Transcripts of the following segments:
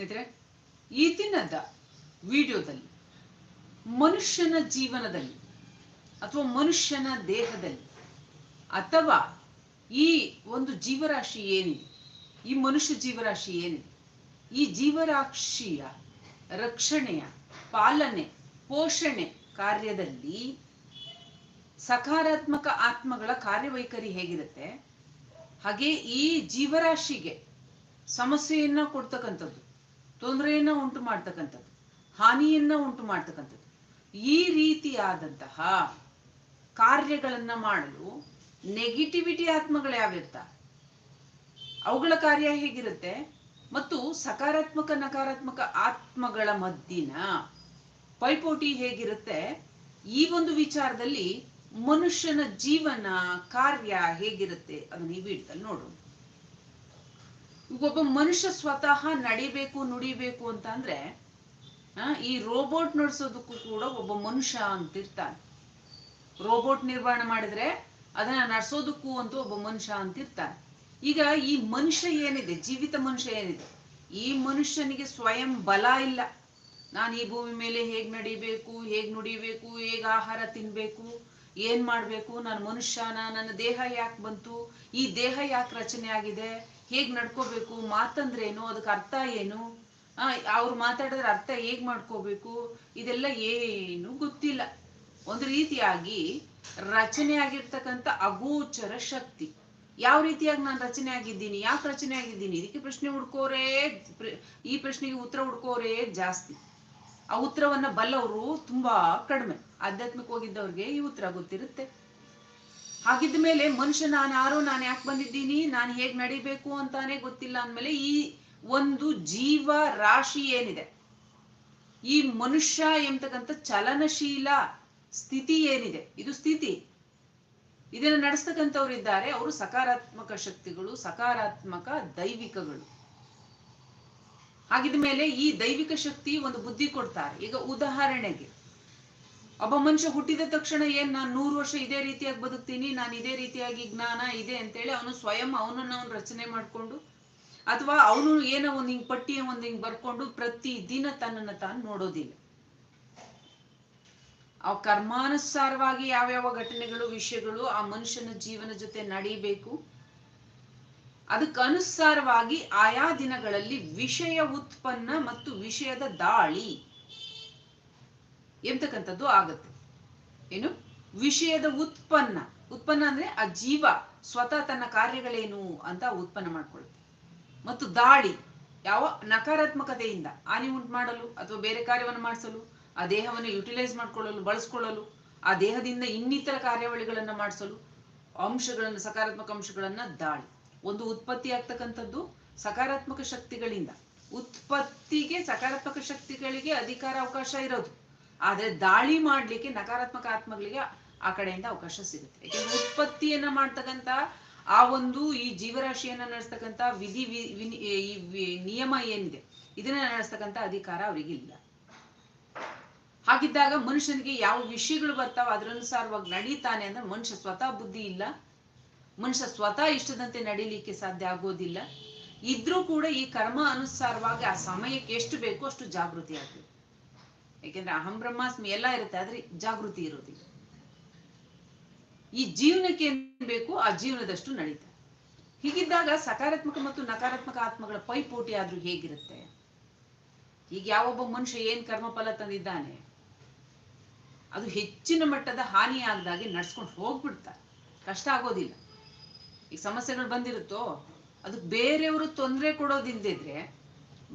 ಸ್ನೇಹಿತರೆ, ಈ ದಿನದ ವಿಡಿಯೋದಲ್ಲಿ, ಮನುಷ್ಯನ ಜೀವನದಲ್ಲಿ ಅಥವಾ ಮನುಷ್ಯನ ದೇಹದಲ್ಲಿ ಅಥವಾ ಈ ಒಂದು ಜೀವರಾಶಿ ಏನಿದೆ, ಈ ಮನುಷ್ಯ ಜೀವರಾಶಿ ಏನಿದೆ, ಈ ಜೀವರಾಶಿಯ ರಕ್ಷಣೆಯ ಪಾಲನೆ, ಪೋಷಣೆ ಕಾರ್ಯದಲ್ಲಿ ಸಕಾರಾತ್ಮಕ ಆತ್ಮಗಳ ಕಾರ್ಯವೈಖರಿ ಹೇಗಿರುತ್ತೆ? ಹಾಗೆ ಈ ಜೀವರಾಶಿಗೆ ಸಮಸ್ಯೆಯನ್ನ ಕೊಡ್ತಕ್ಕಂಥದ್ದು ತೊಂದರೆಯನ್ನ ಉಂಟು ಮಾಡ್ತಕ್ಕಂಥದ್ದು, ಹಾನಿಯನ್ನ ಉಂಟು ಮಾಡ್ತಕ್ಕಂಥದ್ದು. ಈ ರೀತಿಯಾದಂತಹ ಕಾರ್ಯಗಳನ್ನ ಮಾಡಲು ನೆಗೆಟಿವಿಟಿ ಆತ್ಮಗಳು ಯಾವಿರ್ತಾವೆ ಅವುಗಳ ಕಾರ್ಯ ಹೇಗಿರುತ್ತೆ? ಮತ್ತು ಸಕಾರಾತ್ಮಕ, ನಕಾರಾತ್ಮಕ ಆತ್ಮಗಳ ಮದ್ದಿನ ಪೈಪೋಟಿ ಹೇಗಿರುತ್ತೆ? ಈ ಒಂದು ವಿಚಾರದಲ್ಲಿ ಮನುಷ್ಯನ ಜೀವನ ಕಾರ್ಯ ಹೇಗಿರುತ್ತೆ ಅದನ್ನ ಇಡ್ತಲ್ಲಿ ನೋಡೋಣ ಒಬ್ಬ ಮನುಷ್ಯ ಸ್ವತಃ ನಡಿಬೇಕು, ನುಡಿಬೇಕು ಅಂತ ಅಂದ್ರೆ ಈ ರೋಬೋಟ್ ನಡೆಸೋದಕ್ಕೂ ಕೂಡ ಒಬ್ಬ ಮನುಷ್ಯ ಅಂತ ಇರ್ತಾನೆ ರೋಬೋಟ್ ನಿರ್ವಹಣೆ ಮಾಡಿದ್ರೆ ಅದನ್ನ ನಡೆಸೋದಕ್ಕೂ ಅಂತ ಒಬ್ಬ ಮನುಷ್ಯ ಅಂತ ಇರ್ತಾನೆ ಈಗ ಈ ಮನುಷ್ಯ ಏನಿದೆ, ಜೀವಿತ ಮನುಷ್ಯ ಏನಿದೆ? ಈ ಮನುಷ್ಯನಿಗೆ ಸ್ವಯಂ ಬಲ ಇಲ್ಲ. ನಾನು ಈ ಭೂಮಿ ಮೇಲೆ ಹೇಗ್ ನಡಿಬೇಕು, ಹೇಗ್ ನುಡಿಬೇಕು, ಹೇಗ್ ಆಹಾರ ತಿನ್ಬೇಕು, ಏನ್ ಮಾಡ್ಬೇಕು? ನಾನು ಮನುಷ್ಯನ? ನನ್ನ ದೇಹ ಯಾಕೆ ಬಂತು? ಈ ದೇಹ ಯಾಕೆ ರಚನೆ ಆಗಿದೆ? ಹೇಗ್ ನಡ್ಕೋಬೇಕು, ಮಾತಂದ್ರೇನು, ಅದಕ್ಕೆ ಅರ್ಥ ಏನು? ಆ, ಅವ್ರು ಮಾತಾಡಿದ್ರೆ ಅರ್ಥ ಹೇಗ್ ಮಾಡ್ಕೋಬೇಕು? ಇದೆಲ್ಲ ಏನು ಗೊತ್ತಿಲ್ಲ. ಒಂದು ರೀತಿಯಾಗಿ ರಚನೆ ಆಗಿರ್ತಕ್ಕಂಥ ಅಗೋಚರ ಶಕ್ತಿ. ಯಾವ ರೀತಿಯಾಗಿ ನಾನು ರಚನೆ ಆಗಿದ್ದೀನಿ, ಯಾಕೆ ರಚನೆ ಆಗಿದ್ದೀನಿ? ಇದಕ್ಕೆ ಪ್ರಶ್ನೆ ಹುಡ್ಕೋರೇ ಈ ಪ್ರಶ್ನೆಗೆ ಉತ್ತರ ಹುಡ್ಕೋರೇ ಜಾಸ್ತಿ. ಆ ಉತ್ತರವನ್ನ ಬಲ್ಲವರು ತುಂಬಾ ಕಡಿಮೆ. ಆಧ್ಯಾತ್ಮಿಕ ಹೋಗಿದ್ದವ್ರಿಗೆ ಈ ಉತ್ತರ ಗೊತ್ತಿರುತ್ತೆ. ಹಾಗಿದ್ದ ಮೇಲೆ ಮನುಷ್ಯ ನಾನು ಯಾರು, ನಾನು ಯಾಕೆ ಬಂದಿದ್ದೀನಿ, ನಾನು ಹೇಗೆ ನಡಿಬೇಕು ಅಂತಾನೆ ಗೊತ್ತಿಲ್ಲ ಅಂದ್ಮೇಲೆ ಈ ಒಂದು ಜೀವ ರಾಶಿ ಏನಿದೆ? ಈ ಮನುಷ್ಯ ಎಂಬತಕ್ಕಂಥ ಚಲನಶೀಲ ಸ್ಥಿತಿ ಏನಿದೆ? ಇದು ಸ್ಥಿತಿ. ಇದನ್ನ ನಡೆಸ್ತಕ್ಕಂಥವ್ರು ಇದ್ದಾರೆ. ಅವರು ಸಕಾರಾತ್ಮಕ ಶಕ್ತಿಗಳು, ಸಕಾರಾತ್ಮಕ ದೈವಿಕಗಳು. ಹಾಗಿದ ಮೇಲೆ ಈ ದೈವಿಕ ಶಕ್ತಿ ಒಂದು ಬುದ್ಧಿ ಕೊಡ್ತಾರೆ. ಈಗ ಉದಾಹರಣೆಗೆ ಒಬ್ಬ ಮನುಷ್ಯ ಹುಟ್ಟಿದ ತಕ್ಷಣ ಏನ್ ನಾನು ನೂರು ವರ್ಷ ಇದೇ ರೀತಿಯಾಗಿ ಬದುಕ್ತೀನಿ, ನಾನು ಇದೇ ರೀತಿಯಾಗಿ ಜ್ಞಾನ ಇದೆ ಅಂತೇಳಿ ಅವನು ಸ್ವಯಂ ಅವನನ್ನ ಅವನು ರಚನೆ ಮಾಡ್ಕೊಂಡು ಅಥವಾ ಅವನು ಏನೋ ಒಂದ್ ಹಿಂಗ್ ಪಟ್ಟಿ ಒಂದ್ ಹಿಂಗ್ ಬರ್ಕೊಂಡು ಪ್ರತಿ ದಿನ ತನ್ನನ್ನ ತಾನು ನೋಡೋದಿಲ್ಲ. ಆ ಕರ್ಮಾನುಸಾರವಾಗಿ ಯಾವ್ಯಾವ ಘಟನೆಗಳು, ವಿಷಯಗಳು ಆ ಮನುಷ್ಯನ ಜೀವನ ಜೊತೆ ನಡೀಬೇಕು ಅದಕ್ಕನುಸಾರವಾಗಿ ಆಯಾ ದಿನಗಳಲ್ಲಿ ವಿಷಯ ಉತ್ಪನ್ನ ಮತ್ತು ವಿಷಯದ ದಾಳಿ. ಎಂತಕ್ಕಂಥದ್ದು ಆಗತ್ತೆ. ಏನು? ವಿಷಯದ ಉತ್ಪನ್ನ. ಉತ್ಪನ್ನ ಅಂದ್ರೆ ಆ ಜೀವ ಸ್ವತಃ ತನ್ನ ಕಾರ್ಯಗಳೇನು ಅಂತ ಉತ್ಪನ್ನ ಮಾಡ್ಕೊಳ್ಳುತ್ತೆ. ಮತ್ತು ದಾಳಿ ಯಾವ ನಕಾರಾತ್ಮಕತೆಯಿಂದ ಹಾನಿ ಉಂಟು ಮಾಡಲು ಅಥವಾ ಬೇರೆ ಕಾರ್ಯವನ್ನು ಮಾಡಿಸಲು, ಆ ದೇಹವನ್ನು ಯುಟಿಲೈಸ್ ಮಾಡ್ಕೊಳ್ಳಲು, ಬಳಸ್ಕೊಳ್ಳಲು, ಆ ದೇಹದಿಂದ ಇನ್ನಿತರ ಕಾರ್ಯಾವಳಿಗಳನ್ನ ಮಾಡಿಸಲು, ಅಂಶಗಳನ್ನು, ಸಕಾರಾತ್ಮಕ ಅಂಶಗಳನ್ನ ದಾಳಿ. ಒಂದು ಉತ್ಪತ್ತಿ ಆಗ್ತಕ್ಕಂಥದ್ದು ಸಕಾರಾತ್ಮಕ ಶಕ್ತಿಗಳಿಂದ. ಉತ್ಪತ್ತಿಗೆ ಸಕಾರಾತ್ಮಕ ಶಕ್ತಿಗಳಿಗೆ ಅಧಿಕಾರ ಅವಕಾಶ ಇರೋದು. ಆದ್ರೆ ದಾಳಿ ಮಾಡ್ಲಿಕ್ಕೆ ನಕಾರಾತ್ಮಕ ಆತ್ಮಗಳಿಗೆ ಆ ಕಡೆಯಿಂದ ಅವಕಾಶ ಸಿಗುತ್ತೆ. ಯಾಕೆಂದ್ರೆ ಉತ್ಪತ್ತಿಯನ್ನ ಮಾಡ್ತಕ್ಕಂತ ಆ ಒಂದು ಈ ಜೀವರಾಶಿಯನ್ನ ನಡೆಸ್ತಕ್ಕಂತ ವಿಧಿ ಈ ನಿಯಮ ಏನಿದೆ, ಇದನ್ನ ನಡೆಸ್ತಕ್ಕಂತ ಅಧಿಕಾರ ಅವರಿಗಿಲ್ಲ ಹಾಗಿದ್ದಾಗ ಮನುಷ್ಯನಿಗೆ ಯಾವ ವಿಷಯಗಳು ಬರ್ತಾವ ಅದರನುಸಾರವಾಗಿ ನಡೀತಾನೆ ಅಂದ್ರೆ ಮನುಷ್ಯ ಸ್ವತಃ ಬುದ್ಧಿ ಇಲ್ಲ. ಮನುಷ್ಯ ಸ್ವತಃ ಇಷ್ಟದಂತೆ ನಡೀಲಿಕ್ಕೆ ಸಾಧ್ಯ ಆಗೋದಿಲ್ಲ. ಇದ್ರೂ ಕೂಡ ಈ ಕರ್ಮ ಅನುಸಾರವಾಗಿ ಆ ಸಮಯಕ್ಕೆ ಎಷ್ಟು ಬೇಕೋ ಅಷ್ಟು ಜಾಗೃತಿ ಆಗ್ಬೇಕು. ಯಾಕೆಂದ್ರೆ ಅಹಂ ಬ್ರಹ್ಮಾಸ್ಮಿ ಎಲ್ಲ ಇರುತ್ತೆ, ಆದ್ರೆ ಜಾಗೃತಿ ಇರೋದಿಲ್ಲ. ಈ ಜೀವನಕ್ಕೆ ಏನ್ ಬೇಕು, ಆ ಜೀವನದಷ್ಟು ನಡೀತ ಹೀಗಿದ್ದಾಗ ಸಕಾರಾತ್ಮಕ ಮತ್ತು ನಕಾರಾತ್ಮಕ ಆತ್ಮಗಳ ಪೈಪೋಟಿ ಆದ್ರೂ ಹೇಗಿರುತ್ತೆ? ಈಗ ಯಾವೊಬ್ಬ ಮನುಷ್ಯ ಏನ್ ಕರ್ಮಫಲ ತಂದಿದ್ದಾನೆ, ಅದು ಹೆಚ್ಚಿನ ಮಟ್ಟದ ಹಾನಿ ಆಗದಾಗೆ ನಡ್ಸ್ಕೊಂಡು ಹೋಗ್ಬಿಡ್ತಾರೆ ಕಷ್ಟ ಆಗೋದಿಲ್ಲ. ಈಗ ಸಮಸ್ಯೆಗಳು ಬಂದಿರುತ್ತೋ, ಅದಕ್ಕೆ ಬೇರೆಯವರು ತೊಂದರೆ ಕೊಡೋದಿಲ್ದಿದ್ರೆ,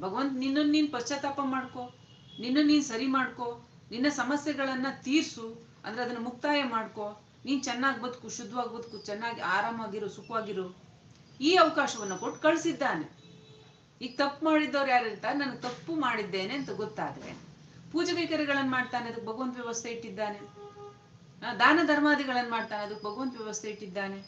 ಭಗವಂತ ನಿನ್ನನ್ನು ನೀನ್ ಪಶ್ಚಾತ್ತಾಪ ಮಾಡ್ಕೋ. ನಿನ್ನ ನೀನ್ ಸರಿ ಮಾಡ್ಕೊ, ನಿನ್ನ ಸಮಸ್ಯೆಗಳನ್ನ ತೀರ್ಸು, ಅಂದ್ರೆ ಅದನ್ನ ಮುಕ್ತಾಯ ಮಾಡ್ಕೊ. ನೀನ್ ಚೆನ್ನಾಗಿ ಬದುಕು ಶುದ್ಧವಾಗಿ ಬದುಕು, ಚೆನ್ನಾಗಿ ಆರಾಮಾಗಿರು, ಸುಖವಾಗಿರು. ಈ ಅವಕಾಶವನ್ನ ಕೊಟ್ಟು ಕಳಿಸಿದ್ದಾನೆ. ಈಗ ತಪ್ಪು ಮಾಡಿದ್ದವ್ರು ಯಾರು ಇರ್ತಾರೆ ನಾನು ತಪ್ಪು ಮಾಡಿದ್ದೇನೆ ಅಂತ ಗೊತ್ತಾದ್ರೆ, ಪೂಜೆ ಕೈಕರ್ಯಗಳನ್ನ ಮಾಡ್ತಾನೆ, ಅದಕ್ಕೆ ಭಗವಂತ ವ್ಯವಸ್ಥೆ ಇಟ್ಟಿದ್ದಾನೆ. ದಾನ ಧರ್ಮಾದಿಗಳನ್ನ ಮಾಡ್ತಾನೆ, ಅದಕ್ಕೆ ಭಗವಂತ ವ್ಯವಸ್ಥೆ ಇಟ್ಟಿದ್ದಾನೆ.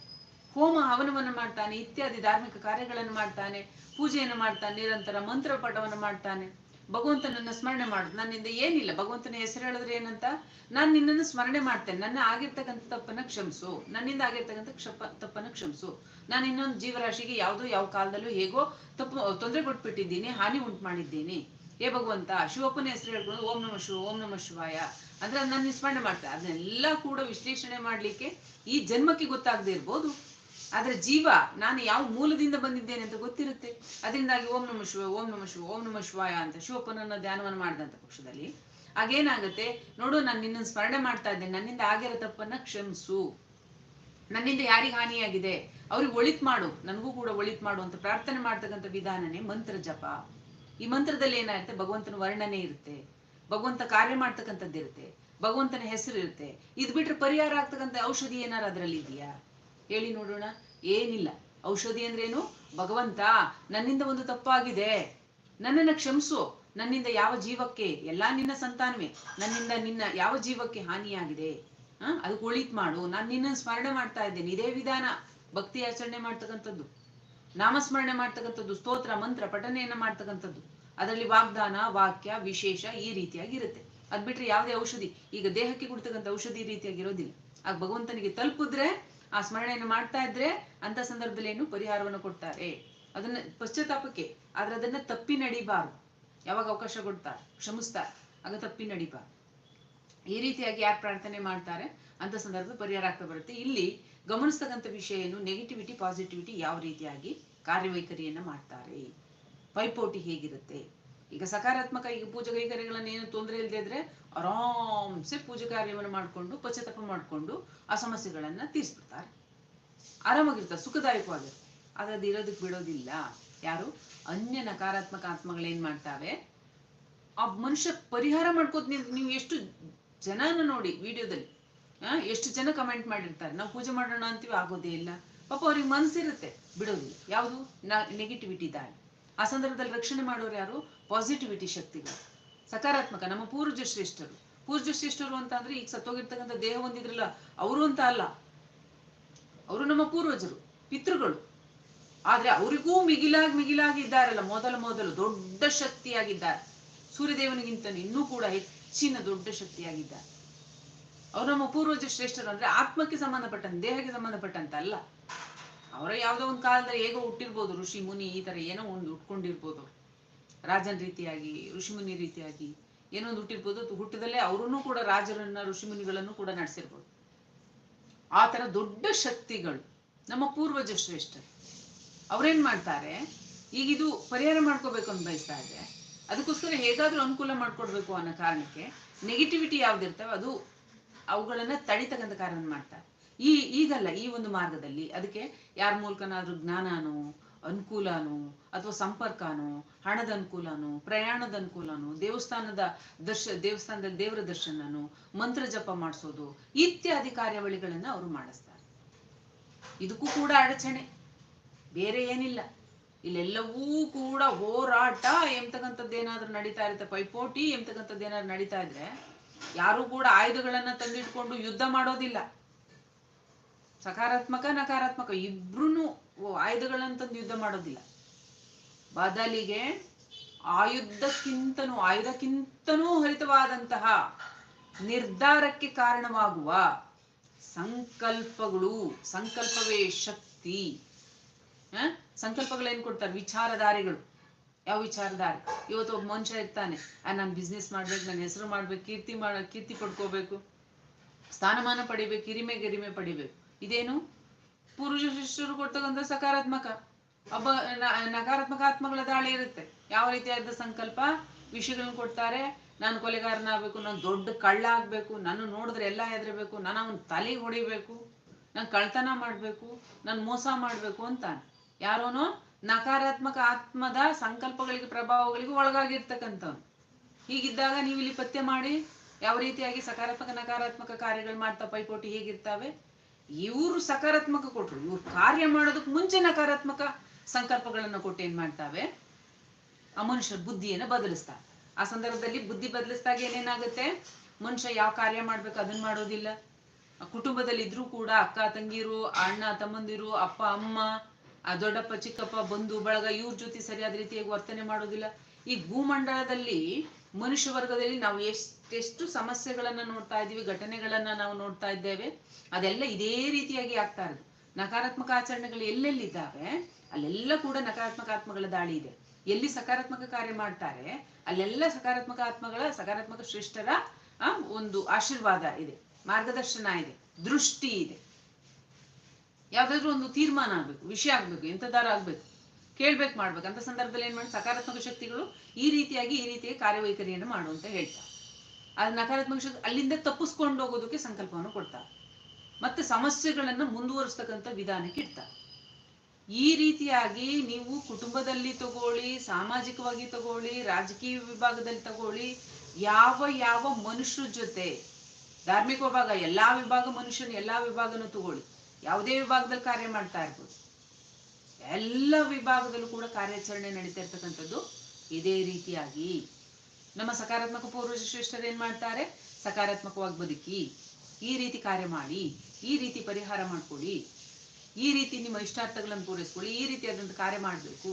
ಹೋಮ ಹವನವನ್ನು ಮಾಡ್ತಾನೆ, ಇತ್ಯಾದಿ ಧಾರ್ಮಿಕ ಕಾರ್ಯಗಳನ್ನು ಮಾಡ್ತಾನೆ, ಪೂಜೆಯನ್ನು ಮಾಡ್ತಾನೆ, ನಿರಂತರ ಮಂತ್ರ ಪಠವನ್ನು ಮಾಡ್ತಾನೆ. ಭಗವಂತನನ್ನ ಸ್ಮರಣೆ ಮಾಡುದು. ನನ್ನಿಂದ ಏನಿಲ್ಲ. ಭಗವಂತನ ಹೆಸರು ಹೇಳಿದ್ರೆ ಏನಂತ? ನಾನು ನಿನ್ನನ್ನು ಸ್ಮರಣೆ ಮಾಡ್ತೇನೆ. ನನ್ನ ಆಗಿರ್ತಕ್ಕಂಥ ತಪ್ಪನ್ನ ಕ್ಷಮಿಸು. ನನ್ನಿಂದ ಆಗಿರ್ತಕ್ಕಂಥ ಕ್ಷಪ, ತಪ್ಪನ್ನ ಕ್ಷಮಿಸು. ನಾನು ಇನ್ನೊಂದು ಜೀವರಾಶಿಗೆ ಯಾವುದೋ ಯಾವ ಕಾಲದಲ್ಲೂ ಹೇಗೋ ತಪ್ಪು, ತೊಂದರೆ ಕೊಟ್ಬಿಟ್ಟಿದ್ದೀನಿ. ಹಾನಿ ಉಂಟು ಮಾಡಿದ್ದೀನಿ. ಏ ಭಗವಂತ, ಶಿವಪ್ಪನ ಹೆಸರು ಹೇಳ್ಕೊಂಡು ಓಂ ನಮ ಶಿವ, ಓಂ ನಮ ಶಿವಾಯ. ಅಂದ್ರೆ ನನ್ನ ಸ್ಮರಣೆ ಮಾಡ್ತಾರೆ ಅದನ್ನೆಲ್ಲ ಕೂಡ ವಿಶ್ಲೇಷಣೆ ಮಾಡ್ಲಿಕ್ಕೆ ಈ ಜನ್ಮಕ್ಕೆ ಗೊತ್ತಾಗದೇ ಇರ್ಬೋದು. ಆದ್ರೆ ಜೀವ, ನಾನು ಯಾವ ಮೂಲದಿಂದ ಬಂದಿದ್ದೇನೆ ಅಂತ ಗೊತ್ತಿರುತ್ತೆ. ಅದರಿಂದಾಗಿ ಓಂ ನಮ ಶಿವ, ಓಂ ನಮ ಶಿವ, ಓಂ ನಮ ಶಿವಾಯ ಅಂತ ಶಿವಪ್ಪನನ್ನ ಧ್ಯಾನವನ್ನು ಮಾಡಿದಂತ ಪಕ್ಷದಲ್ಲಿ. ಆಗೇನಾಗುತ್ತೆ ನೋಡು, ನಾನು ನಿನ್ನ ಸ್ಮರಣೆ ಮಾಡ್ತಾ ಇದ್ದೇನೆ. ನನ್ನಿಂದ ಆಗಿರೋ ತಪ್ಪನ್ನ ಕ್ಷಮಿಸು. ನನ್ನಿಂದ ಯಾರಿಗೆ ಹಾನಿಯಾಗಿದೆ? ಅವ್ರಿಗೆ ಒಳಿತ್ ಮಾಡು. ನನಗೂ ಕೂಡ ಒಳಿತ್ ಮಾಡು ಅಂತ ಪ್ರಾರ್ಥನೆ ಮಾಡ್ತಕ್ಕಂಥ ವಿಧಾನನೇ ಮಂತ್ರ ಜಪ. ಈ ಮಂತ್ರದಲ್ಲಿ ಏನಾಗುತ್ತೆ? ಭಗವಂತನ ವರ್ಣನೆ ಇರುತ್ತೆ. ಭಗವಂತ ಕಾರ್ಯ ಮಾಡ್ತಕ್ಕಂಥದ್ದು ಇರುತ್ತೆ ಭಗವಂತನ ಹೆಸರು ಇರುತ್ತೆ. ಇದ್ ಬಿಟ್ರೆ ಪರಿಹಾರ ಆಗ್ತಕ್ಕಂಥ ಔಷಧಿ ಏನಾರು ಅದರಲ್ಲಿ ಇದೆಯಾ? ಹೇಳಿ ನೋಡೋಣ. ಏನಿಲ್ಲ. ಔಷಧಿ ಅಂದ್ರೇನು? ಭಗವಂತ, ನನ್ನಿಂದ ಒಂದು ತಪ್ಪಾಗಿದೆ. ನನ್ನನ್ನ ಕ್ಷಮಿಸು. ನನ್ನಿಂದ ಯಾವ ಜೀವಕ್ಕೆ, ಎಲ್ಲಾ ನಿನ್ನ ಸಂತಾನವೇ. ನನ್ನಿಂದ ನಿನ್ನ ಯಾವ ಜೀವಕ್ಕೆ ಹಾನಿಯಾಗಿದೆ? ಹ? ಅದಕ್ಕೆ ಮಾಡು. ನಾನು ನಿನ್ನ ಸ್ಮರಣೆ ಮಾಡ್ತಾ ಇದ್ದೇನೆ. ಇದೇ ವಿಧಾನ. ಭಕ್ತಿ ಆಚರಣೆ ಮಾಡ್ತಕ್ಕಂಥದ್ದು. ನಾಮಸ್ಮರಣೆ ಮಾಡ್ತಕ್ಕಂಥದ್ದು. ಸ್ತೋತ್ರ, ಮಂತ್ರ, ಪಠನೆಯನ್ನ ಮಾಡ್ತಕ್ಕಂಥದ್ದು. ಅದರಲ್ಲಿ ವಾಗ್ದಾನ, ವಾಕ್ಯ, ವಿಶೇಷ ಈ ರೀತಿಯಾಗಿ ಇರುತ್ತೆ ಅದ್ ಬಿಟ್ರೆ ಯಾವುದೇ ಔಷಧಿ. ಈಗ ದೇಹಕ್ಕೆ ಕೊಡ್ತಕ್ಕಂಥ ಔಷಧಿ ರೀತಿಯಾಗಿ ಇರೋದಿಲ್ಲ ಆಗ ಭಗವಂತನಿಗೆ ತಲುಪಿದ್ರೆ ಆ ಸ್ಮರಣೆಯನ್ನು ಮಾಡ್ತಾ ಇದ್ರೆ ಅಂತ ಸಂದರ್ಭದಲ್ಲಿ ಏನು ಪರಿಹಾರವನ್ನು ಕೊಡ್ತಾರೆ. ಅದನ್ನ ಪಶ್ಚಾತ್ತಾಪಕ್ಕೆ, ಆದ್ರೆ ಅದನ್ನ ತಪ್ಪಿ ನಡಿಬಾರ್ದು. ಯಾವಾಗ ಅವಕಾಶ ಕೊಡ್ತಾರೆ, ಕ್ಷಮಿಸ್ತಾರೆ, ಆಗ ತಪ್ಪಿ ನಡಿಬಾರ್ದು. ಈ ರೀತಿಯಾಗಿ ಯಾರು ಪ್ರಾರ್ಥನೆ ಮಾಡ್ತಾರೆ ಅಂತ ಸಂದರ್ಭ ಪರಿಹಾರ ಆಗ್ತಾ ಬರುತ್ತೆ. ಇಲ್ಲಿ ಗಮನಿಸ್ತಕ್ಕಂಥ ವಿಷಯ ಏನು ನೆಗೆಟಿವಿಟಿ ಪಾಸಿಟಿವಿಟಿ ಯಾವ ರೀತಿಯಾಗಿ ಕಾರ್ಯವೈಖರಿಯನ್ನ ಮಾಡ್ತಾರೆ. ಪೈಪೋಟಿ ಹೇಗಿರುತ್ತೆ? ಈಗ ಸಕಾರಾತ್ಮಕ, ಈಗ ಪೂಜೆ ಕೈಕರ್ಯಗಳನ್ನ ಏನು ತೊಂದರೆ ಇಲ್ಲದೆ ಇದ್ರೆ ಆರಾಮ್ಸೆ ಪೂಜೆ ಕಾರ್ಯವನ್ನು ಮಾಡ್ಕೊಂಡು, ಪಶ್ಚಾತ್ತಾಪ ಮಾಡ್ಕೊಂಡು ಆ ಸಮಸ್ಯೆಗಳನ್ನ ತೀರಿಸ್ಬಿಡ್ತಾರೆ. ಆರಾಮಾಗಿರ್ತಾರೆ ಸುಖದಾಯಕವಾಗಿರುತ್ತೆ ಆದ್ರೆ ಅದು ಇರೋದಕ್ಕೆ ಬಿಡೋದಿಲ್ಲ. ಯಾರು? ಅನ್ಯ ನಕಾರಾತ್ಮಕ ಆತ್ಮಗಳೇನ್ ಮಾಡ್ತಾವೆ? ಆ ಮನುಷ್ಯ ಪರಿಹಾರ ಮಾಡ್ಕೋತ ನೀವು ಎಷ್ಟು ಜನನ ನೋಡಿ ವಿಡಿಯೋದಲ್ಲಿ ಎಷ್ಟು ಜನ ಕಮೆಂಟ್ ಮಾಡಿರ್ತಾರೆ, ನಾವು ಪೂಜೆ ಮಾಡೋಣ ಅಂತೀವಿ ಆಗೋದೇ ಇಲ್ಲ. ಪಾಪ ಅವ್ರಿಗೆ ಮನಸ್ಸಿರುತ್ತೆ ಬಿಡೋದಿಲ್ಲ. ಯಾವುದು? ನೆಗೆಟಿವಿಟಿ ದಾಳಿ ಆ ಸಂದರ್ಭದಲ್ಲಿ ರಕ್ಷಣೆ ಮಾಡೋರು ಯಾರು? ಪಾಸಿಟಿವಿಟಿ ಶಕ್ತಿಗಳು, ಸಕಾರಾತ್ಮಕ, ನಮ್ಮ ಪೂರ್ವಜ ಶ್ರೇಷ್ಠರು. ಪೂರ್ವಜ ಶ್ರೇಷ್ಠರು ಅಂತ ಅಂದ್ರೆ ಈಗ ಸತ್ತೋಗಿರ್ತಕ್ಕಂಥ ದೇಹ ಹೊಂದಿದ್ರಲ್ಲ, ಅವರು ಅಂತ ಅಲ್ಲ. ಅವರು ನಮ್ಮ ಪೂರ್ವಜರು, ಪಿತೃಗಳು. ಆದ್ರೆ ಅವರಿಗೂ ಮಿಗಿಲಾಗಿ ಮಿಗಿಲಾಗಿ ಇದ್ದಾರಲ್ಲ, ಮೊದಲ ಮೊದಲು ದೊಡ್ಡ ಶಕ್ತಿಯಾಗಿದ್ದಾರೆ. ಸೂರ್ಯದೇವನಿಗಿಂತ ಇನ್ನೂ ಕೂಡ ಹೆಚ್ಚಿನ ದೊಡ್ಡ ಶಕ್ತಿಯಾಗಿದ್ದಾರೆ. ಅವ್ರು ನಮ್ಮ ಪೂರ್ವಜ ಶ್ರೇಷ್ಠರು ಅಂದ್ರೆ ಆತ್ಮಕ್ಕೆ ಸಂಬಂಧಪಟ್ಟಂತೆ, ದೇಹಕ್ಕೆ ಸಂಬಂಧಪಟ್ಟಂತ ಅಲ್ಲ. ಅವರ ಯಾವ್ದೋ ಒಂದು ಕಾಲದಲ್ಲಿ ಹೇಗೋ ಹುಟ್ಟಿರ್ಬೋದು, ಋಷಿ, ಮುನಿ ಈ ತರ ಏನೋ ಒಂದು ಉಟ್ಕೊಂಡಿರ್ಬೋದು ರಾಜನ್ ರೀತಿಯಾಗಿ, ಋಷಿಮುನಿ ರೀತಿಯಾಗಿ ಏನೋ ಒಂದು ಹುಟ್ಟಿರ್ಬೋದು. ಹುಟ್ಟದಲ್ಲೇ ಅವರನ್ನು ಕೂಡ, ರಾಜರನ್ನ, ಋಷಿಮುನಿಗಳನ್ನು ಕೂಡ ನಡೆಸಿರ್ಬೋದು. ಆ ತರ ದೊಡ್ಡ ಶಕ್ತಿಗಳು ನಮ್ಮ ಪೂರ್ವಜ ಶ್ರೇಷ್ಠರು. ಅವ್ರೇನ್ ಮಾಡ್ತಾರೆ? ಈಗ ಇದು ಪರಿಹಾರ ಮಾಡ್ಕೋಬೇಕು ಅಂತ ಬಯಸ್ತಾ ಇದ್ರೆ, ಅದಕ್ಕೋಸ್ಕರ ಹೇಗಾದ್ರೂ ಅನುಕೂಲ ಮಾಡ್ಕೊಡ್ಬೇಕು ಅನ್ನೋ ಕಾರಣಕ್ಕೆ ನೆಗೆಟಿವಿಟಿ ಯಾವ್ದಿರ್ತವೆ ಅದು ಅವುಗಳನ್ನ ತಡಿತಕ್ಕಂಥ ಕಾರಣ ಮಾಡ್ತಾರೆ. ಈ ಈಗಲ್ಲ, ಈ ಒಂದು ಮಾರ್ಗದಲ್ಲಿ ಅದಕ್ಕೆ ಯಾರ ಮೂಲಕನಾದ್ರೂ ಜ್ಞಾನನೋ ಅನುಕೂಲನೋ ಅಥವಾ ಸಂಪರ್ಕನೋ, ಹಣದ ಅನುಕೂಲನೋ, ಪ್ರಯಾಣದ ಅನುಕೂಲನೋ, ದೇವಸ್ಥಾನದ ದರ್ಶ ದೇವಸ್ಥಾನದ ದೇವರ ದರ್ಶನನೋ, ಮಂತ್ರ ಜಪ ಮಾಡಿಸೋದು, ಇತ್ಯಾದಿ ಕಾರ್ಯಾವಳಿಗಳನ್ನ ಅವರು ಮಾಡಿಸ್ತಾರೆ. ಇದಕ್ಕೂ ಕೂಡ ಅಡಚಣೆ. ಬೇರೆ ಏನಿಲ್ಲ. ಇಲ್ಲೆಲ್ಲವೂ ಕೂಡ ಹೋರಾಟ ಎಂತಕ್ಕಂಥದ್ದು ಏನಾದ್ರೂ ನಡೀತಾ ಇರುತ್ತೆ, ಪೈಪೋಟಿ ಎಂತಕ್ಕಂಥದ್ದು ಏನಾದ್ರು ನಡೀತಾ ಇದ್ರೆ ಯಾರು ಕೂಡ ಆಯುಧಗಳನ್ನ ತಂದಿಟ್ಕೊಂಡು ಯುದ್ಧ ಮಾಡೋದಿಲ್ಲ. ಸಕಾರಾತ್ಮಕ, ನಕಾರಾತ್ಮಕ ಇಬ್ರು ಆಯುಧಗಳನ್ನ ತಂದು ಯುದ್ಧ ಮಾಡೋದಿಲ್ಲ. ಬದಲಿಗೆ ಆಯುಧಕ್ಕಿಂತನೂ ಆಯುಧಕ್ಕಿಂತನೂ ಹರಿತವಾದಂತಹ ನಿರ್ಧಾರಕ್ಕೆ ಕಾರಣವಾಗುವ ಸಂಕಲ್ಪಗಳು, ಸಂಕಲ್ಪವೇ ಶಕ್ತಿ? ಸಂಕಲ್ಪಗಳೇನ್ ಕೊಡ್ತಾರೆ? ವಿಚಾರಧಾರಿಗಳು. ಯಾವ ವಿಚಾರಧಾರಿ? ಇವತ್ತು ಒಬ್ಬ ಮನುಷ್ಯ ಇರ್ತಾನೆ. ನಾನು ಬಿಸ್ನೆಸ್ ಮಾಡ್ಬೇಕು ನನ್ನ ಹೆಸರು ಮಾಡ್ಬೇಕು, ಕೀರ್ತಿ ಮಾಡ, ಕೀರ್ತಿ ಪಡ್ಕೋಬೇಕು, ಸ್ಥಾನಮಾನ ಪಡಿಬೇಕು ಹಿರಿಮೆ ಗಿರಿಮೆ ಪಡಿಬೇಕು. ಇದೇನು? ಪುರುಷ ಶಿಷ್ಯರು ಕೊಡ್ತಕ್ಕಂಥ ಸಕಾರಾತ್ಮಕ. ಒಬ್ಬ ನಕಾರಾತ್ಮಕ ಆತ್ಮಗಳ ದಾಳಿ ಇರುತ್ತೆ. ಯಾವ ರೀತಿಯಾದ ಸಂಕಲ್ಪ? ವಿಷಯಗಳನ್ನ ಕೊಡ್ತಾರೆ. ನಾನು ಕೊಲೆಗಾರನಾಗಬೇಕು ನಾನು ದೊಡ್ಡ ಕಳ್ಳ ಆಗ್ಬೇಕು, ನಾನು ನೋಡಿದ್ರೆ ಎಲ್ಲ ಹೆದರಬೇಕು, ನಾನು ಅವನ ತಲೆಗೆ ಹೊಡಿಬೇಕು, ನಾನು ಕಳ್ತನ ಮಾಡ್ಬೇಕು, ನಾನು ಮೋಸ ಮಾಡ್ಬೇಕು ಅಂತ ಯಾರೋನು ನಕಾರಾತ್ಮಕ ಆತ್ಮದ ಸಂಕಲ್ಪಗಳಿಗೆ, ಪ್ರಭಾವಗಳಿಗೆ ಒಳಗಾಗಿರ್ತಕ್ಕಂಥವ್ನು. ಹೀಗಿದ್ದಾಗ ನೀವು ಇಲ್ಲಿ ಪತ್ತೆ ಮಾಡಿ ಯಾವ ರೀತಿಯಾಗಿ ಸಕಾರಾತ್ಮಕ, ನಕಾರಾತ್ಮಕ ಕಾರ್ಯಗಳು ಮಾಡ್ತಾ ಪೈಪೋಟಿ ಹೇಗಿರ್ತಾವೆ? ಇವರು ಸಕಾರಾತ್ಮಕ ಕೊಟ್ರು. ಇವ್ರು ಕಾರ್ಯ ಮಾಡೋದಕ್ಕೆ ಮುಂಚೆ ನಕಾರಾತ್ಮಕ ಸಂಕಲ್ಪಗಳನ್ನು ಕೊಟ್ಟು ಏನ್ ಮಾಡ್ತಾವೆ? ಆ ಮನುಷ್ಯ ಬುದ್ಧಿಯನ್ನ ಬದಲಿಸ್ತಾರೆ. ಆ ಸಂದರ್ಭದಲ್ಲಿ ಬುದ್ಧಿ ಬದಲಿಸಿದಾಗ ಏನೇನಾಗುತ್ತೆ? ಮನುಷ್ಯ ಯಾವ ಕಾರ್ಯ ಮಾಡ್ಬೇಕು ಅದನ್ನ ಮಾಡೋದಿಲ್ಲ. ಕುಟುಂಬದಲ್ಲಿ ಇದ್ರೂ ಕೂಡ ಅಕ್ಕ, ತಂಗಿರು, ಅಣ್ಣ, ತಮ್ಮಂದಿರು, ಅಪ್ಪ, ಅಮ್ಮ, ಆ ದೊಡ್ಡಪ್ಪ, ಚಿಕ್ಕಪ್ಪ, ಬಂಧು, ಬಳಗ ಇವ್ರ ಜೊತೆ ಸರಿಯಾದ ರೀತಿಯಾಗಿ ವರ್ತನೆ ಮಾಡೋದಿಲ್ಲ. ಈ ಭೂಮಂಡಲದಲ್ಲಿ ಮನುಷ್ಯ ವರ್ಗದಲ್ಲಿ ನಾವು ಎಷ್ಟೆಷ್ಟು ಸಮಸ್ಯೆಗಳನ್ನ ನೋಡ್ತಾ ಇದ್ದೀವಿ, ಘಟನೆಗಳನ್ನ ನಾವು ನೋಡ್ತಾ ಇದ್ದೇವೆ, ಅದೆಲ್ಲ ಇದೇ ರೀತಿಯಾಗಿ ಆಗ್ತಾ ಇರೋದು. ನಕಾರಾತ್ಮಕ ಆಚರಣೆಗಳು ಎಲ್ಲೆಲ್ಲಿದ್ದಾವೆ, ಅಲ್ಲೆಲ್ಲ ಕೂಡ ನಕಾರಾತ್ಮಕ ಆತ್ಮಗಳ ದಾಳಿ ಇದೆ. ಎಲ್ಲಿ ಸಕಾರಾತ್ಮಕ ಕಾರ್ಯ ಮಾಡ್ತಾರೆ, ಅಲ್ಲೆಲ್ಲ ಸಕಾರಾತ್ಮಕ ಆತ್ಮಗಳ, ಸಕಾರಾತ್ಮಕ ಶ್ರೇಷ್ಠರ ಒಂದು ಆಶೀರ್ವಾದ ಇದೆ, ಮಾರ್ಗದರ್ಶನ ಇದೆ, ದೃಷ್ಟಿ ಇದೆ. ಯಾವ್ದಾದ್ರು ಒಂದು ತೀರ್ಮಾನ ಆಗ್ಬೇಕು, ವಿಷಯ ಆಗ್ಬೇಕು ಎಂತದಾರ ಆಗ್ಬೇಕು. ಕೇಳ್ಬೇಕು ಮಾಡ್ಬೇಕು. ಅಂತ ಸಂದರ್ಭದಲ್ಲಿ ಏನ್ ಮಾಡಿ ಸಕಾರಾತ್ಮಕ ಶಕ್ತಿಗಳು ಈ ರೀತಿಯಾಗಿ ಈ ರೀತಿಯ ಕಾರ್ಯವೈಖರಿಯನ್ನು ಮಾಡು ಅಂತ ಹೇಳ್ತಾರೆ. ಆ ನಕಾರಾತ್ಮಕ ಶಕ್ತಿ ಅಲ್ಲಿಂದ ತಪ್ಪಿಸ್ಕೊಂಡು ಹೋಗೋದಕ್ಕೆ ಸಂಕಲ್ಪವನ್ನು ಕೊಡ್ತಾರೆ. ಮತ್ತೆ ಸಮಸ್ಯೆಗಳನ್ನ ಮುಂದುವರಿಸ್ತಕ್ಕಂಥ ವಿಧಾನಕ್ಕೆ ಇಡ್ತಾರೆ. ಈ ರೀತಿಯಾಗಿ ನೀವು ಕುಟುಂಬದಲ್ಲಿ ತಗೊಳ್ಳಿ, ಸಾಮಾಜಿಕವಾಗಿ ತಗೊಳ್ಳಿ, ರಾಜಕೀಯ ವಿಭಾಗದಲ್ಲಿ ತಗೊಳ್ಳಿ, ಯಾವ ಯಾವ ಮನುಷ್ಯರ ಜೊತೆ, ಧಾರ್ಮಿಕ ವಿಭಾಗ, ಎಲ್ಲಾ ವಿಭಾಗ ಮನುಷ್ಯನ ಎಲ್ಲಾ ವಿಭಾಗನೂ ತಗೊಳ್ಳಿ. ಯಾವುದೇ ವಿಭಾಗದಲ್ಲಿ ಕಾರ್ಯ ಮಾಡ್ತಾ ಇರ್ಬೋದು. ಎಲ್ಲ ವಿಭಾಗದಲ್ಲೂ ಕೂಡ ಕಾರ್ಯಾಚರಣೆ ನಡೀತಾ ಇರ್ತಕ್ಕಂಥದ್ದು ಇದೇ ರೀತಿಯಾಗಿ. ನಮ್ಮ ಸಕಾರಾತ್ಮಕ ಪೂರ್ವಜ ಶ್ರೇಷ್ಠರು ಏನ್ ಮಾಡ್ತಾರೆ? ಸಕಾರಾತ್ಮಕವಾಗಿ ಬದುಕಿ, ಈ ರೀತಿ ಕಾರ್ಯ ಮಾಡಿ, ಈ ರೀತಿ ಪರಿಹಾರ ಮಾಡ್ಕೊಳ್ಳಿ, ಈ ರೀತಿ ನಿಮ್ಮ ಇಷ್ಟಾರ್ಥಗಳನ್ನು ಪೂರೈಸ್ಕೊಳ್ಳಿ, ಈ ರೀತಿಯಾದಂಥ ಕಾರ್ಯ ಮಾಡಬೇಕು,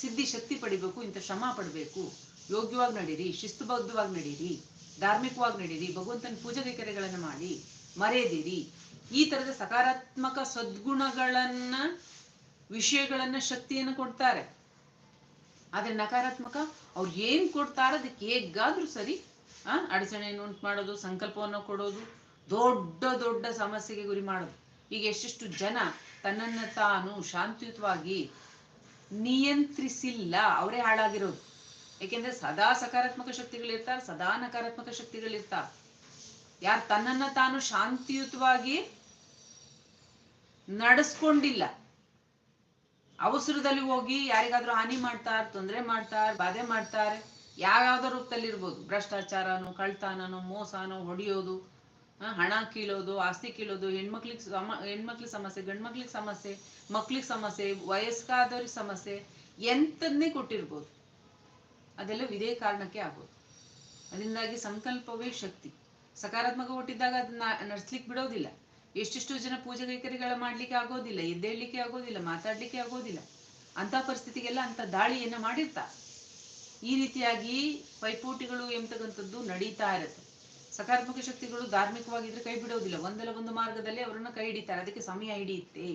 ಸಿದ್ಧಿ ಶಕ್ತಿ ಪಡಿಬೇಕು, ಇಂಥ ಶ್ರಮ ಪಡಬೇಕು, ಯೋಗ್ಯವಾಗಿ ನಡೀರಿ ಶಿಸ್ತುಬದ್ಧವಾಗಿ ನಡೀರಿ ಧಾರ್ಮಿಕವಾಗಿ ನಡೀರಿ ಭಗವಂತನ ಪೂಜೆಗೆ ಕೆರೆಗಳನ್ನು ಮಾಡಿ, ಮರೆಯದಿರಿ. ಈ ತರದ ಸಕಾರಾತ್ಮಕ ಸದ್ಗುಣಗಳನ್ನ ವಿಷಯಗಳನ್ನ ಶಕ್ತಿಯನ್ನು ಕೊಡ್ತಾರೆ. ಆದ್ರೆ ನಕಾರಾತ್ಮಕ ಅವ್ರು ಏನ್ ಕೊಡ್ತಾರ ಅದಕ್ಕೆ ಹೇಗಾದ್ರೂ ಸರಿ, ಆ, ಅಡಚಣೆಯನ್ನು ಉಂಟು ಮಾಡೋದು, ಸಂಕಲ್ಪವನ್ನು ಕೊಡೋದು, ದೊಡ್ಡ ದೊಡ್ಡ ಸಮಸ್ಯೆಗೆ ಗುರಿ ಮಾಡೋದು. ಈಗ ಎಷ್ಟೆಷ್ಟು ಜನ ತನ್ನನ್ನ ತಾನು ಶಾಂತಿಯುತವಾಗಿ ನಿಯಂತ್ರಿಸಿಲ್ಲ, ಅವರೇ ಹಾಳಾಗಿರೋದು. ಯಾಕೆಂದ್ರೆ ಸದಾ ಸಕಾರಾತ್ಮಕ ಶಕ್ತಿಗಳಿರ್ತಾರೆ ಸದಾ ನಕಾರಾತ್ಮಕ ಶಕ್ತಿಗಳಿರ್ತಾರೆ ಯಾರು ತನ್ನನ್ನ ತಾನು ಶಾಂತಿಯುತವಾಗಿ ನಡೆಸ್ಕೊಂಡಿಲ್ಲ ಅವಸರದಲ್ಲಿ ಹೋಗಿ ಯಾರಿಗಾದ್ರೂ ಹಾನಿ ಮಾಡ್ತಾರೆ, ತೊಂದರೆ ಮಾಡ್ತಾರೆ, ಬಾಧೆ ಮಾಡ್ತಾರೆ ಯಾವ್ಯಾವ್ದೋ ರೂಪದಲ್ಲಿ ಇರ್ಬೋದು ಭ್ರಷ್ಟಾಚಾರನೋ, ಕಳ್ತನನೋ, ಮೋಸನೋ ಹೊಡೆಯೋದು ಹಣ ಕೀಳೋದು, ಆಸ್ತಿ ಕೀಳೋದು, ಹೆಣ್ಮಕ್ಳಿಗೆ ಸಮ, ಹೆಣ್ಮಕ್ಳಿಗೆ ಸಮಸ್ಯೆ, ಗಂಡ್ಮಕ್ಳಿಗೆ ಸಮಸ್ಯೆ, ಮಕ್ಳಿಗೆ ಸಮಸ್ಯೆ, ವಯಸ್ಕಾದವ್ರಿಗೆ ಸಮಸ್ಯೆ, ಎಂಥದ್ನೇ ಕೊಟ್ಟಿರ್ಬೋದು. ಅದೆಲ್ಲ ಇದೇ ಕಾರಣಕ್ಕೆ ಆಗೋದು ಅದರಿಂದಾಗಿ ಸಂಕಲ್ಪವೇ ಶಕ್ತಿ. ಸಕಾರಾತ್ಮಕ ಕೊಟ್ಟಿದ್ದಾಗ ಅದನ್ನ ನಡ್ಸ್ಲಿಕ್ಕೆ ಬಿಡೋದಿಲ್ಲ. ಎಷ್ಟೆಷ್ಟು ಜನ ಪೂಜೆ ಕೈಕರಿಗಳ ಮಾಡ್ಲಿಕ್ಕೆ ಆಗೋದಿಲ್ಲ, ಎದ್ದೇಳಲಿಕ್ಕೆ ಆಗೋದಿಲ್ಲ, ಮಾತಾಡ್ಲಿಕ್ಕೆ ಆಗೋದಿಲ್ಲ. ಅಂತ ಪರಿಸ್ಥಿತಿಗೆಲ್ಲ ಅಂತ ದಾಳಿಯನ್ನ ಮಾಡಿರ್ತಾ. ಈ ರೀತಿಯಾಗಿ ಪೈಪೋಟಿಗಳು ಎಂಬತಕ್ಕಂಥದ್ದು ನಡೀತಾ ಇರುತ್ತೆ. ಸಕಾರಾತ್ಮಕ ಶಕ್ತಿಗಳು ಧಾರ್ಮಿಕವಾಗಿದ್ರೆ ಕೈ ಬಿಡೋದಿಲ್ಲ. ಒಂದಲ್ಲ ಒಂದು ಮಾರ್ಗದಲ್ಲಿ ಅವರನ್ನ ಕೈ ಹಿಡಿತಾರೆ. ಅದಕ್ಕೆ ಸಮಯ ಹಿಡಿಯುತ್ತೆ.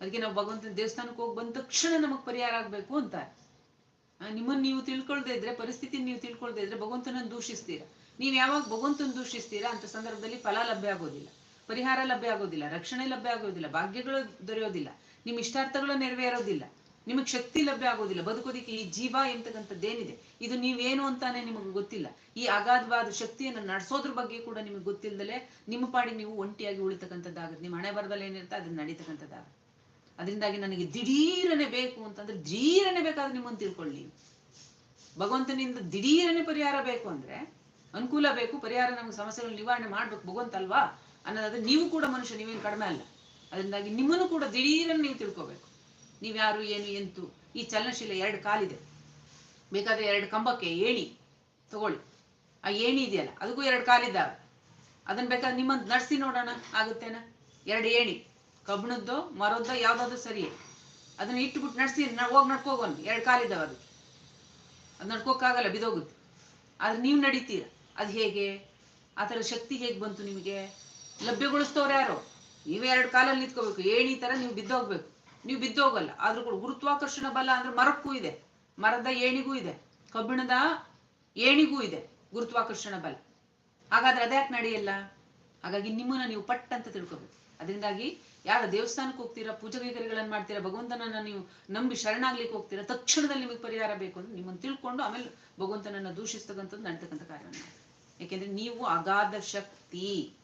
ಅದಕ್ಕೆ ನಾವು ಭಗವಂತನ ದೇವಸ್ಥಾನಕ್ಕೆ ಹೋಗಿ ಬಂದ ತಕ್ಷಣ ನಮಗ್ ಪರಿಹಾರ ಆಗ್ಬೇಕು ಅಂತ ನಿಮ್ಮನ್ನ ನೀವು ತಿಳ್ಕೊಳ್ದೇ ಇದ್ರೆ ಪರಿಸ್ಥಿತಿ ನೀವು ತಿಳ್ಕೊಳ್ದೇ ಇದ್ರೆ ಭಗವಂತನನ್ನು ದೂಷಿಸ್ತೀರಾ? ನೀವು ಯಾವಾಗ ಭಗವಂತನ ದೂಷಿಸ್ತೀರಾ? ಅಂತ ಸಂದರ್ಭದಲ್ಲಿ ಫಲ ಲಭ್ಯ ಆಗೋದಿಲ್ಲ. ಪರಿಹಾರ ಲಭ್ಯ ಆಗೋದಿಲ್ಲ, ರಕ್ಷಣೆ ಲಭ್ಯ ಆಗೋದಿಲ್ಲ, ಭಾಗ್ಯಗಳು ದೊರೆಯೋದಿಲ್ಲ, ನಿಮ್ಮ ಇಷ್ಟಾರ್ಥಗಳು ನೆರವೇರೋದಿಲ್ಲ, ನಿಮಗೆ ಶಕ್ತಿ ಲಭ್ಯ ಆಗೋದಿಲ್ಲ, ಬದುಕೋದಿಕ್ಕೆ ಈ ಜೀವ ಎಂತಕ್ಕಂಥದ್ದೇನಿದೆ? ಇದು ನೀವೇನು ಅಂತಾನೆ ನಿಮಗೆ ಗೊತ್ತಿಲ್ಲ. ಈ ಅಗಾಧವಾದ ಶಕ್ತಿಯನ್ನು ನಡೆಸೋದ್ರ ಬಗ್ಗೆ ಕೂಡ ನಿಮಗೆ ಗೊತ್ತಿಲ್ಲದಲೆ ನಿಮ್ಮ ಪಾಡಿ ನೀವು ಒಂಟಿಯಾಗಿ ಉಳಿತಕ್ಕಂಥದ್ದಾಗುತ್ತೆ. ನಿಮ್ಮ ಹಣೆ ಬರದಲ್ಲಿ ಏನಿರುತ್ತೆ, ಅದನ್ನ ನಡೀತಕ್ಕಂಥದ್ದಾಗುತ್ತೆ. ಅದರಿಂದಾಗಿ ನನಗೆ ದಿಢೀರನೆ ಬೇಕು ಅಂತಂದ್ರೆ ದಿಢೀರನೆ ಬೇಕಾದ್ರೆ ನಿಮ್ಮನ್ನು ತಿಳ್ಕೊಳ್ಳಿ. ಭಗವಂತನಿಂದ ದಿಢೀರನೆ ಪರಿಹಾರ ಬೇಕು ಅಂದ್ರೆ ಅನುಕೂಲ ಬೇಕು, ಪರಿಹಾರ ನಮ್ಗೆ ಸಮಸ್ಯೆಗಳು ನಿವಾರಣೆ ಮಾಡ್ಬೇಕು. ಭಗವಂತ ಅಲ್ವಾ? ಅನ್ನೋದಾದ್ರೆ ನೀವು ಕೂಡ ಮನುಷ್ಯ, ನೀವೇನು ಕಡಿಮೆ ಅಲ್ಲ. ಅದರಿಂದಾಗಿ ನಿಮ್ಮನ್ನು ಕೂಡ ದಿಢೀರನ್ನು ನೀವು ತಿಳ್ಕೊಬೇಕು. ನೀವ್ಯಾರು ಏನು, ಎಂತು, ಈ ಚಲನಶೀಲ ಎರಡು ಕಾಲಿದೆ. ಬೇಕಾದ್ರೆ ಎರಡು ಕಂಬಕ್ಕೆ ಏಣಿ ತಗೊಳ್ಳಿ. ಆ ಏಣಿ ಇದೆಯಲ್ಲ, ಅದಕ್ಕೂ ಎರಡು ಕಾಲಿದ್ದಾವೆ. ಅದನ್ನ ಬೇಕಾದ್ರೆ ನಿಮ್ಮನ್ನು ನಡೆಸಿ ನೋಡೋಣ, ಆಗುತ್ತೇನ? ಎರಡು ಏಣಿ, ಕಬ್ಬಣದ್ದು, ಮರದ್ದು, ಯಾವ್ದಾದ್ರು ಸರಿ. ಅದನ್ನ ಇಟ್ಬಿಟ್ಟು ನಾವು ಹೋಗಿ ನಡ್ಕೋಗೋನ್ ಎರಡು ಕಾಲಿದ್ದಾವೆ ಅದು. ಅದು ನಡ್ಕೋಕ್ಕಾಗಲ್ಲ, ಬಿದೋಗುತ್ತೆ. ಆದ್ರೆ ನೀವು ನಡೀತೀರ? ಅದು ಹೇಗೆ? ಆ ಥರ ಶಕ್ತಿ ಹೇಗೆ ಬಂತು ನಿಮಗೆ? ಲಭ್ಯಗೊಳಿಸ್ತವ್ರು ಯಾರು? ನೀವೇ ಎರಡು ಕಾಲಲ್ಲಿ ನಿಂತ್ಕೋಬೇಕು. ಏಣಿ ತರ ನೀವು ಬಿದ್ದೋಗ್ಬೇಕು ನೀವು ಬಿದ್ದೋಗಲ್ಲ ಆದ್ರೂ ಕೂಡ ಗುರುತ್ವಾಕರ್ಷಣ ಬಲ ಅಂದ್ರೆ ಮರಕ್ಕೂ ಇದೆ. ಮರದ ಏಣಿಗೂ ಇದೆ. ಕಬ್ಬಿಣದ ಏಣಿಗೂ ಇದೆ ಗುರುತ್ವಾಕರ್ಷಣ ಬಲ. ಹಾಗಾದ್ರೆ ಅದ್ಯಾಕೆ ನಡೆಯಲ್ಲ ಹಾಗಾಗಿ ನಿಮ್ಮನ್ನ ನೀವು ಪಟ್ ಅಂತ ತಿಳ್ಕೊಬೇಕು. ಅದರಿಂದಾಗಿ ಯಾರ ದೇವಸ್ಥಾನಕ್ಕೆ ಹೋಗ್ತೀರಾ, ಪೂಜಾ ಕೈಕರ್ಯಗಳನ್ನು ಮಾಡ್ತೀರಾ, ಭಗವಂತನನ್ನ ನೀವು ನಂಬಿ ಶರಣಾಗ್ಲಿಕ್ಕೆ ಹೋಗ್ತೀರಾ, ತಕ್ಷಣದಲ್ಲಿ ನಿಮಗೆ ಪರಿಹಾರ ಬೇಕು ಅಂದ್ರೆ ನಿಮ್ಮನ್ನು ತಿಳ್ಕೊಂಡು ಆಮೇಲೆ ಭಗವಂತನನ್ನ ದೂಷಿಸ್ತಕ್ಕಂಥದ್ದು ನಡ್ತಕ್ಕಂಥ ಕಾರ್ಯವನ್ನು ಯಾಕೆಂದ್ರೆ ನೀವು ಅಗಾಧ ಶಕ್ತಿ.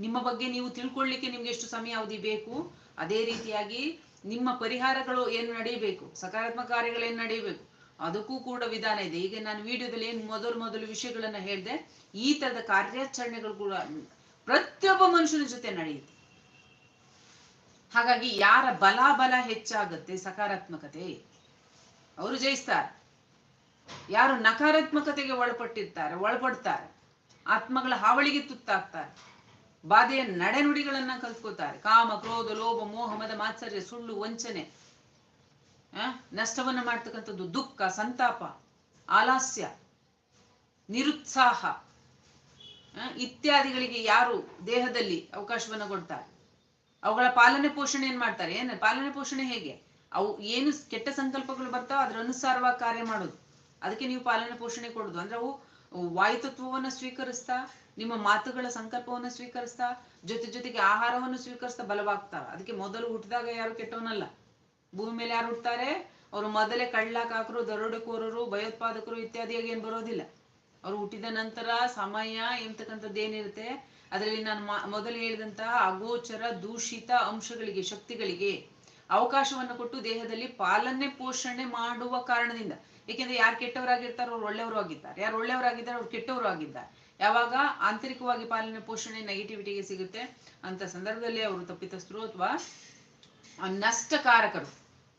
ನಿಮ್ಮ ಬಗ್ಗೆ ನೀವು ತಿಳ್ಕೊಳ್ಳಿಕ್ಕೆ ನಿಮ್ಗೆ ಎಷ್ಟು ಸಮಯ ಅವಧಿ ಬೇಕು? ಅದೇ ರೀತಿಯಾಗಿ ನಿಮ್ಮ ಪರಿಹಾರಗಳು ಏನು ನಡೆಯಬೇಕು? ಸಕಾರಾತ್ಮಕ ಕಾರ್ಯಗಳು ಏನು ನಡೆಯಬೇಕು? ಅದಕ್ಕೂ ಕೂಡ ವಿಧಾನ ಇದೆ. ಈಗ ನಾನು ವಿಡಿಯೋದಲ್ಲಿ ಏನು ಮೊದಲು ಮೊದಲು ವಿಷಯಗಳನ್ನ ಹೇಳಿದೆ, ಈ ತರದ ಕಾರ್ಯಾಚರಣೆಗಳು ಕೂಡ ಪ್ರತಿಯೊಬ್ಬ ಮನುಷ್ಯನ ಜೊತೆ ನಡೆಯುತ್ತೆ. ಹಾಗಾಗಿ ಯಾರ ಬಲ ಬಲ ಹೆಚ್ಚಾಗುತ್ತೆ? ಸಕಾರಾತ್ಮಕತೆ. ಅವರು ಜಯಿಸ್ತಾರೆ. ಯಾರು ನಕಾರಾತ್ಮಕತೆಗೆ ಒಳಪಟ್ಟಿರ್ತಾರೆ, ಒಳಪಡ್ತಾರೆ. ಆತ್ಮಗಳ ಹಾವಳಿಗೆ ತುತ್ತಾಗ್ತಾರೆ. ಬಾಧೆಯ ನಡೆನುಡಿಗಳನ್ನ ಕಲ್ತ್ಕೋತಾರೆ ಕಾಮ, ಕ್ರೋಧ, ಲೋಭ, ಮೋಹ, ಮದ, ಮಾತ್ಸರ್ಯ, ಸುಳ್ಳು, ವಂಚನೆ ನಷ್ಟವನ್ನ ಮಾಡ್ತಕ್ಕಂಥದ್ದು ದುಃಖ, ಸಂತಾಪ, ಆಲಾಸ್ಯ, ನಿರುತ್ಸಾಹ ಇತ್ಯಾದಿಗಳಿಗೆ ಯಾರು ದೇಹದಲ್ಲಿ ಅವಕಾಶವನ್ನ ಕೊಡ್ತಾರೆ? ಅವುಗಳ ಪಾಲನೆ ಪೋಷಣೆ ಏನ್ ಮಾಡ್ತಾರೆ? ಏನು ಪಾಲನೆ ಪೋಷಣೆ ಹೇಗೆ? ಅವು ಏನು ಕೆಟ್ಟ ಸಂಕಲ್ಪಗಳು ಬರ್ತಾವ ಅದ್ರ ಅನುಸಾರವಾಗಿ ಕಾರ್ಯ ಮಾಡೋದು. ಅದಕ್ಕೆ ನೀವು ಪಾಲನೆ ಪೋಷಣೆ ಕೊಡೋದು. ಅಂದ್ರೆ ಅವು ವಾಯುತತ್ವವನ್ನ ಸ್ವೀಕರಿಸ್ತಾ ನಿಮ್ಮ ಮಾತುಗಳ ಸಂಕಲ್ಪವನ್ನ ಸ್ವೀಕರಿಸ್ತಾ, ಜೊತೆ ಜೊತೆಗೆ ಆಹಾರವನ್ನು ಸ್ವೀಕರಿಸ್ತಾ ಬಲವಾಗ್ತಾರ ಅದಕ್ಕೆ ಮೊದಲು ಹುಟ್ಟಿದಾಗ ಯಾರು ಕೆಟ್ಟವನಲ್ಲ. ಭೂಮಿ ಮೇಲೆ ಯಾರು ಹುಡ್ತಾರೆ ಅವರು ಮೊದಲೇ ಕಳ್ಳಕಾಕರು ದರೋಡೆಕೋರರು, ಭಯೋತ್ಪಾದಕರು ಇತ್ಯಾದಿಯಾಗಿ ಏನು ಬರೋದಿಲ್ಲ. ಅವರು ಹುಟ್ಟಿದ ನಂತರ ಸಮಯ ಎಂಬತಕ್ಕಂಥದ್ದು ಏನಿರುತ್ತೆ ಅದರಲ್ಲಿ ನಾನು ಮೊದಲು ಹೇಳಿದಂತಹ ಅಗೋಚರ, ದೂಷಿತ ಅಂಶಗಳಿಗೆ, ಶಕ್ತಿಗಳಿಗೆ ಅವಕಾಶವನ್ನು ಕೊಟ್ಟು ದೇಹದಲ್ಲಿ ಪಾಲನೆ, ಪೋಷಣೆ ಮಾಡುವ ಕಾರಣದಿಂದ. ಏಕೆಂದ್ರೆ ಯಾರು ಕೆಟ್ಟವರಾಗಿರ್ತಾರೋ ಅವ್ರು ಒಳ್ಳೆಯವರು ಆಗಿದ್ದಾರೆ. ಯಾರು ಒಳ್ಳೆಯವರಾಗಿದ್ದಾರೆ, ಅವ್ರು ಕೆಟ್ಟವರು ಆಗಿದ್ದಾರೆ. ಯಾವಾಗ ಆಂತರಿಕವಾಗಿ ಪಾಲನೆ ಪೋಷಣೆ ನೆಗೆಟಿವಿಟಿಗೆ ಸಿಗುತ್ತೆ ಅಂತ ಸಂದರ್ಭದಲ್ಲಿ ಅವರು ತಪ್ಪಿತಸ್ಥರು ಅಥವಾ ನಷ್ಟಕಾರಕರು.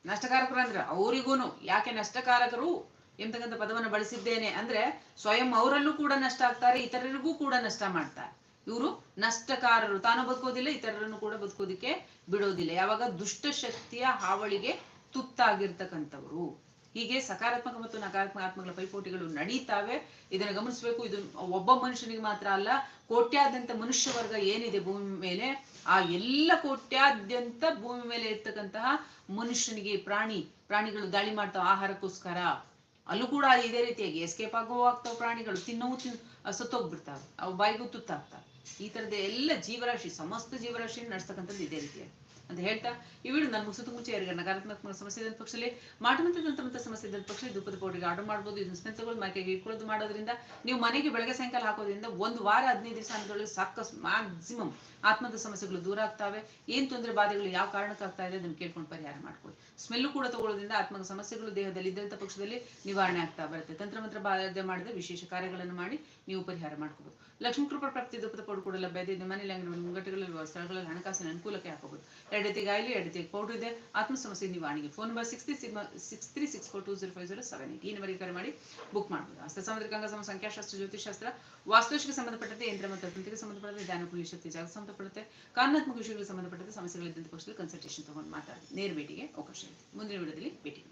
ನಷ್ಟಕಾರಕರು ಅಂದ್ರೆ ಅವರಿಗೂನು. ಯಾಕೆ ನಷ್ಟಕಾರಕರು? ಎಂತಕ್ಕಂಥ ಪದವನ್ನು ಬಳಸಿದ್ದೇನೆ ಅಂದ್ರೆ ಸ್ವಯಂ ಅವರಲ್ಲೂ ಕೂಡ ನಷ್ಟ ಆಗ್ತಾರೆ, ಇತರರಿಗೂ ಕೂಡ ನಷ್ಟ ಮಾಡ್ತಾರೆ. ಇವರು ನಷ್ಟಕಾರರು. ತಾನು ಬದುಕೋದಿಲ್ಲ, ಇತರರನ್ನು ಕೂಡ ಬದುಕೋದಿಕ್ಕೆ ಬಿಡೋದಿಲ್ಲ. ಯಾವಾಗ ದುಷ್ಟಶಕ್ತಿಯ ಹಾವಳಿಗೆ ತುತ್ತಾಗಿರ್ತಕ್ಕಂಥವ್ರು. ಹೀಗೆ ಸಕಾರಾತ್ಮಕ ಮತ್ತು ನಕಾರಾತ್ಮಕ ಆತ್ಮಗಳ ಪೈಪೋಟಿಗಳು ನಡೀತಾವೆ. ಇದನ್ನು ಗಮನಿಸಬೇಕು. ಇದು ಒಬ್ಬ ಮನುಷ್ಯನಿಗೆ ಮಾತ್ರ ಅಲ್ಲ, ಕೋಟ್ಯಾದ್ಯಂತ ಮನುಷ್ಯ ವರ್ಗ ಏನಿದೆ ಭೂಮಿ ಮೇಲೆ, ಆ ಎಲ್ಲ ಕೋಟ್ಯಾದ್ಯಂತ ಭೂಮಿ ಮೇಲೆ ಇರ್ತಕ್ಕಂತಹ ಮನುಷ್ಯನಿಗೆ ಪ್ರಾಣಿ, ಪ್ರಾಣಿಗಳು ದಾಳಿ ಮಾಡ್ತಾವ ಆಹಾರಕ್ಕೋಸ್ಕರ. ಅಲ್ಲೂ ಕೂಡ ಇದೇ ರೀತಿಯಾಗಿ ಎಸ್ಕೇಪ್ ಆಗೋ ಪ್ರಾಣಿಗಳು. ತಿನ್ನವು ತಿನ್ ಸತ್ತೋಗ್ಬಿಡ್ತಾವೆ. ಅವು ಬಾಯಿಗೂ ತುತ್ತಾಗ್ತಾವೆ. ಈ ತರದ ಎಲ್ಲ ಜೀವರಾಶಿ, ಸಮಸ್ತ ಜೀವರಾಶಿ ನಡೆಸ್ತಕ್ಕಂಥದ್ದು ಇದೇ ರೀತಿಯಾಗಿ. ಅಂತ ಹೇಳ್ತಾ, ಈ ವಿಡಿಯೋ ನಾನು ಮುಗಿಸೋದು ಮುಂಚೆ ಯಾರಿಗೆ ನಕಾರಾತ್ಮಕ ಸಮಸ್ಯೆ ಇದ್ದ ಪಕ್ಷದಲ್ಲಿ ಮಾಟಮಂತ ದಂತಮಂತ ಸಮಸ್ಯೆ ಇದ್ದ ಪಕ್ಷ ಧೂಪದ ಪೌಡಿಗೆ ಆರ್ಡರ್ ಮಾಡ್ಬೋದು, ಇದನ್ನ ಸ್ಮೆಲ್ ತಗೊಳ್ಳೋದು ಮಾಡೋದ್ರಿಂದ ನೀವು ಮನೆಗೆ ಬೆಳಗ್ಗೆ ಸಾಯಂಕಾಲ ಹಾಕೋದ್ರಿಂದ ಒಂದು ವಾರ, ಹದಿನೈದು ದಿವಸ ಅನ್ನೋದ್ರೊಳಗೆ ಸಾಕಷ್ಟು ಮ್ಯಾಕ್ಸಿಮಮ್ ಆತ್ಮದ ಸಮಸ್ಯೆಗಳು ದೂರ ಆಗ್ತಾವೆ. ಏನು ತೊಂದರೆ, ಬಾಧೆಗಳು, ಯಾವ ಕಾರಣಕ್ಕಾಗ್ತಾ ಇದೆ ಅದನ್ನು ಕೇಳ್ಕೊಂಡು ಪರಿಹಾರ ಮಾಡ್ಕೊಳ್ಳಿ. ಸ್ಮೆಲ್ಲು ಕೂಡ ತಗೊಳ್ಳೋದ್ರಿಂದ ಆತ್ಮಕ ಸಮಸ್ಯೆಗಳು ದೇಹದಲ್ಲಿ ಇದ್ದಂಥ ಪಕ್ಷದಲ್ಲಿ ನಿವಾರಣೆ ಆಗ್ತಾ ಬರುತ್ತೆ. ತಂತ್ರಮಂತ್ರ ಬಾಧೆ ಮಾಡಿದ ವಿಶೇಷ ಕಾರ್ಯಗಳನ್ನು ಮಾಡಿ ನೀವು ಪರಿಹಾರ ಮಾಡ್ಕೋಬಹುದು ಲಕ್ಷ್ಮೀ ಕೃಪಾ ಪ್ರಾಪ್ತಿ ದುಃಖದ ಪೌಡರ್ ಕೂಡ ಲಭ್ಯ ಮನೆಯಲ್ಲಿ ಅಂಗಡಿ ಮುಂಗಟ್ಟುಗಳಲ್ಲಿ ಸ್ಥಳಗಳಲ್ಲಿ ಹಣಕಾಸಿನ ಅನುಕೂಲಕ್ಕೆ ಹಾಕಬಹುದು ಎರಡು ರೀತಿ ಗಾಯಲಿ ಎರಡು ಪೌಡರ್ ಇದೆ. ಆತ್ಮ ಸಮಸ್ಯೆ ನಿವಾರಣೆಗೆ phone number six three six three six four two zero five zero seven eight ಈ ಕರೆ ಮಾಡಿ ಬುಕ್ ಮಾಡಬಹುದು ಹಸ್ತ ಗಂಗಾ ಸಮ ಸಂಖ್ಯಾಶಾಸ್ತ್ರ ಜ್ಯೋತಿಷಾಸ್ತ್ರ ವಾಸ್ತುಶಿಗೆ ಸಂಬಂಧಪಟ್ಟಂತೆ ಯಂತ್ರ ಮತ್ತು ತಂತ್ರಿಗೆ ಸಂಬಂಧಪಟ್ಟಂತೆ ಧ್ಯಾನ, ಪುಣ್ಯ, ಶಕ್ತಿ ಜಾಗ ಸಂಬಂಧಪಡುತ್ತೆ ಕಾನೂನಾತ್ಮಕ ವಿಷಯಗಳಿಗೆ ಸಂಬಂಧಪಟ್ಟಂತೆ ಸಮಸ್ಯೆಗಳಿದ್ದಂಥ ಪಕ್ಷದಲ್ಲಿ ಕನ್ಸಲ್ಟೇಷನ್ ತಗೊಂಡು ಮಾತಾಡಿ. ನೇರ ಭೇಟಿಗೆ ಅವಕಾಶ ಇದೆ. ಮುಂದಿನ ವಿಡಿಯೋದಲ್ಲಿ ಭೇಟಿ